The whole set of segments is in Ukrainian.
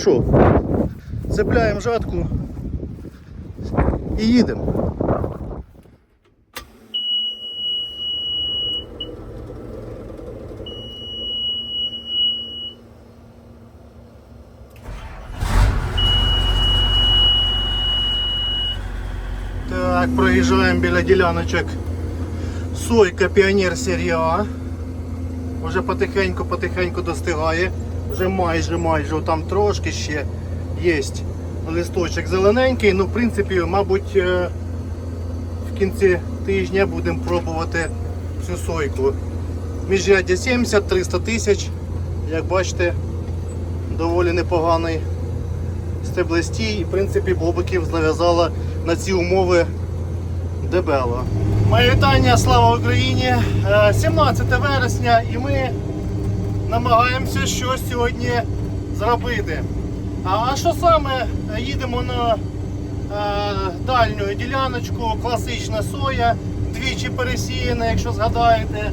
що, цепляємо жатку і їдемо. Так, проїжджаємо біля діляночок Сойка Піонер серія. Вже потихеньку-потихеньку достигає. Вже майже майже там трошки ще є листочок зелененький. Ну, в принципі, мабуть, е, в кінці тижня будемо пробувати цю сойку. Міжряддя 70-300 тисяч. Як бачите, доволі непоганий стеблестій. І в принципі бобиків зав'язала на ці умови дебело. Моє вітання, слава Україні! Е, 17 вересня і ми намагаємося щось сьогодні зробити. А що саме їдемо на е, дальню діляночку, класична соя, двічі пересіяна, якщо згадаєте,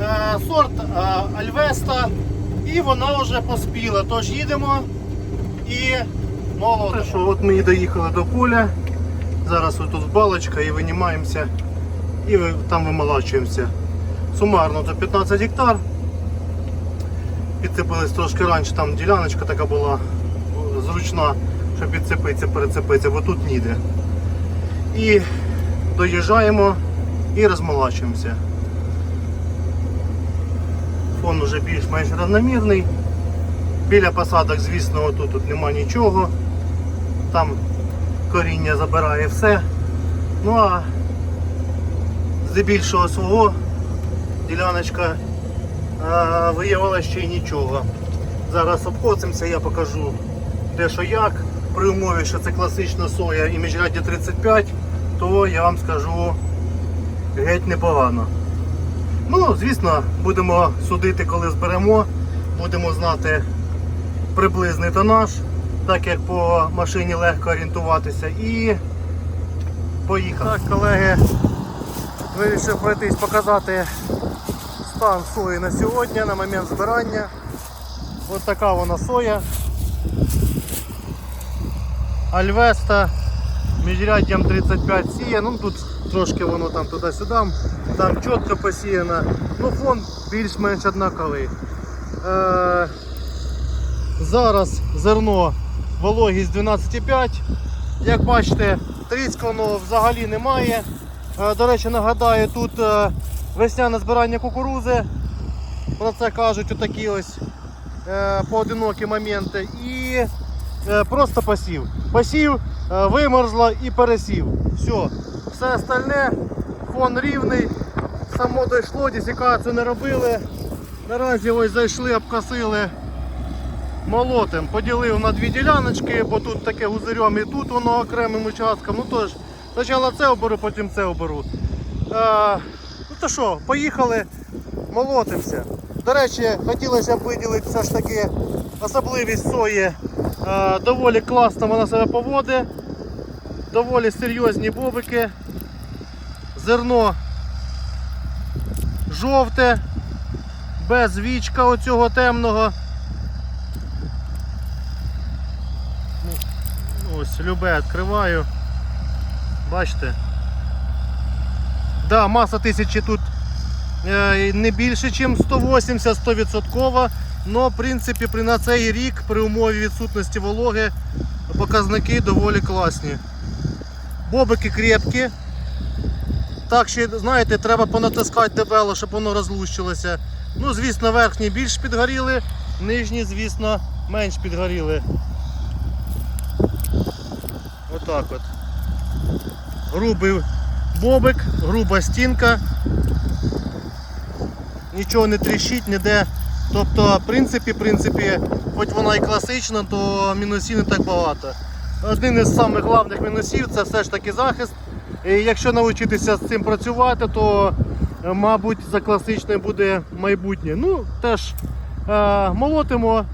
е, сорт е, Альвеста, і вона вже поспіла. Тож їдемо і молодимо. Що, от ми і доїхали до поля. Зараз тут балочка і винімаємося і там вимолачуємося. Сумарно це 15 гектар. Підцепились трошки раніше, там діляночка така була зручна, щоб підцепитися, перецепитися, бо тут ніде. І доїжджаємо і розмолачуємося. Фон уже більш-менш рівномірний. Біля посадок, звісно, тут, тут нема нічого. Там коріння забирає все. Ну а здебільшого свого діляночка а, виявила ще й нічого. Зараз обходимося, я покажу де що як. При умові, що це класична соя і міжряддя 35, то я вам скажу геть непогано. Ну, звісно, будемо судити, коли зберемо, будемо знати приблизний тонаж, так як по машині легко орієнтуватися і поїхали. Так, колеги, вирішив пройтись показати стан сої на сьогодні, на момент збирання. Ось така вона соя. Альвеста міжряддям 35 сіє, ну тут трошки воно там туди-сюди, там чітко посіяно, ну фон більш-менш однаковий. Е, зараз зерно вологість 12,5. Як бачите, трісканого взагалі немає. Е, До речі, нагадаю, тут е, весняне збирання кукурузи. Про це кажуть отакі ось е, поодинокі моменти. І е, просто посів. Посів, е, вимерзло і пересів. Все. Все остальне, фон рівний. Само дійшло, десікацію не робили. Наразі ось зайшли, обкосили молотим. Поділив на дві діляночки, бо тут таке гузирьом і тут воно окремим участком. Ну тож, спочатку це оберу, потім це оберу. Е, то що, поїхали, молотимося. До речі, хотілося б виділити все ж таки особливість сої. Е, доволі класно вона себе поводить. Доволі серйозні бобики. Зерно жовте, без вічка оцього темного. Ну, Ось, любе відкриваю. Бачите? Да, маса тисячі тут е, не більше, ніж 180 100%. Но, в принципі, при на цей рік, при умові відсутності вологи, показники доволі класні. Бобики крепкі. Так ще, знаєте, треба понатискати дебело, щоб воно розлущилося. Ну, звісно, верхні більш підгоріли, нижні, звісно, менш підгоріли. Отак от. Грубий бобик, груба стінка. Нічого не тріщить, ніде. Тобто, в принципі, в принципі, хоч вона і класична, то мінусів не так багато. Один із самих головних мінусів це все ж таки захист. І якщо навчитися з цим працювати, то е, мабуть за класичним буде майбутнє. Ну, теж е, молотимо,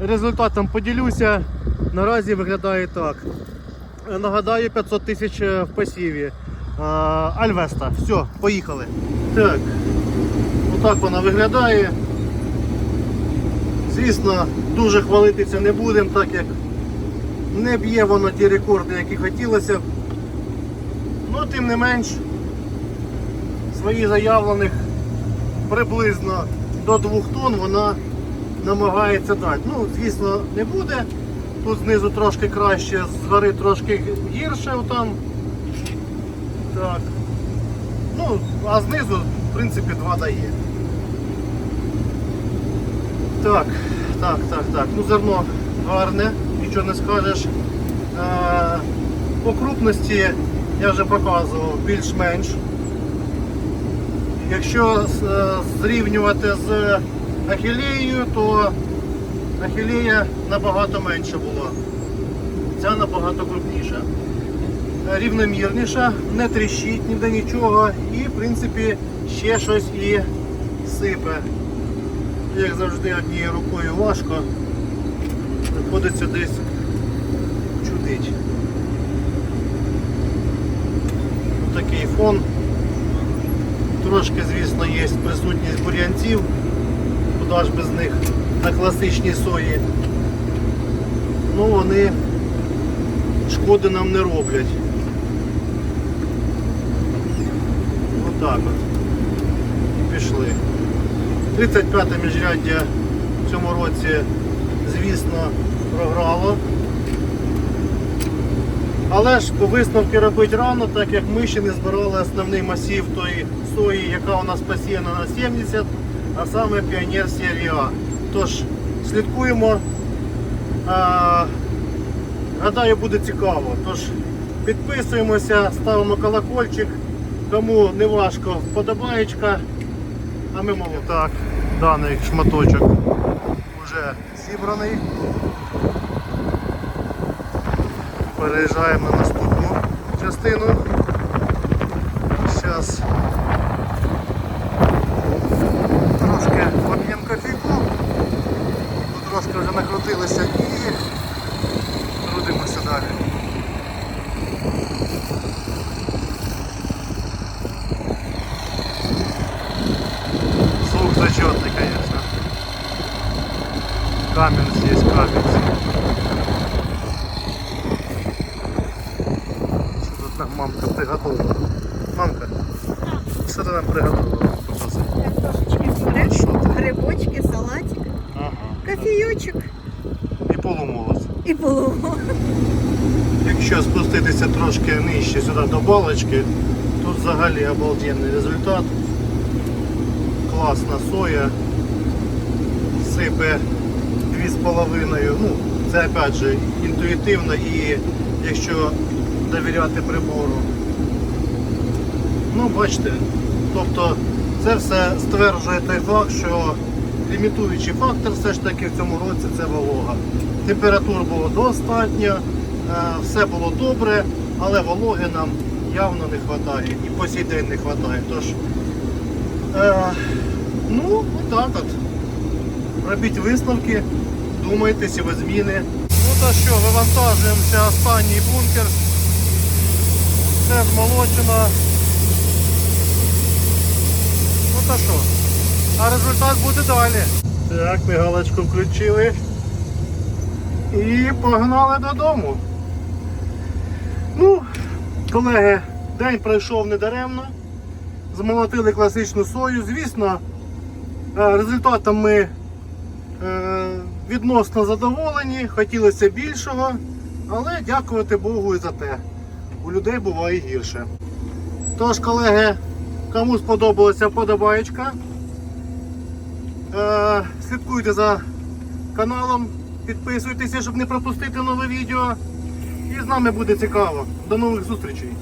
результатом поділюся. Наразі виглядає так. Е, Нагадаю, 500 тисяч е, в пасіві. Альвеста. Все, поїхали. Так, отак вона виглядає. Звісно, дуже хвалитися не будемо, так як не б'є воно ті рекорди, які хотілося. Ну, тим не менш, свої заявлених приблизно до 2 тонн вона намагається дати. Ну, звісно, не буде. Тут знизу трошки краще, згори трошки гірше там. Так. Ну, а знизу, в принципі, 2 дає. Так, так, так, так. Ну зерно гарне, нічого не скажеш. Е, по крупності я вже показував більш-менш. Якщо е, зрівнювати з ахілеєю, то ахілея набагато менше була. Ця набагато крупніша. Рівномірніша, не тріщить ніде нічого і в принципі ще щось і сипе. Як завжди однією рукою важко. Приходиться десь чудить. Такий фон. Трошки, звісно, є присутність бур'янців. Куди ж без них на класичній сої. Ну вони шкоди нам не роблять. Отак от. І пішли. 35-те міжряддя в цьому році, звісно, програло. Але ж по висновки робити рано, так як ми ще не збирали основний масів тої сої, яка у нас посіяна на 70, а саме Піонер серії А. Тож, слідкуємо. А, гадаю, буде цікаво. Тож підписуємося, ставимо колокольчик. Кому не важко, вподобаєчка. А ми мовимо. Так, даний шматочок вже зібраний. Переїжджаємо на наступну частину. Зараз трошки поб'ємо кофійку. Трошки вже накрутилися і нам мамка приготовила? Мамка, что ты нам приготовила? Покажи. Картошечки пюре, Що ти? грибочки, салатик, Ага. кофійочок І полумолот. і полуго. Якщо спуститися трошки нижче сюди до балочки, тут взагалі обалденний результат. Класна соя. Сипе 2,5. Ну, це опять же інтуїтивно і якщо довіряти прибору. Ну, бачите, тобто це все стверджує той факт, що лімітуючий фактор все ж таки в цьому році це волога. Температур було достатньо, е, все було добре, але вологи нам явно не вистачає і по сей день не вистачає. Тож, е, ну, отак от. Робіть висновки, думайте сівозміни. Ну то що, вивантажуємося останній бункер. Все змолочено. Ну то що, а результат буде далі. Так, ми галочку включили. І погнали додому. Ну, колеги, день пройшов недаремно. Змолотили класичну сою. Звісно, е, результатом ми е, відносно задоволені, хотілося більшого, але дякувати Богу і за те. У людей буває гірше. Тож, колеги, кому сподобалася вподобаєчка, е, слідкуйте за каналом, підписуйтеся, щоб не пропустити нове відео. І з нами буде цікаво. До нових зустрічей!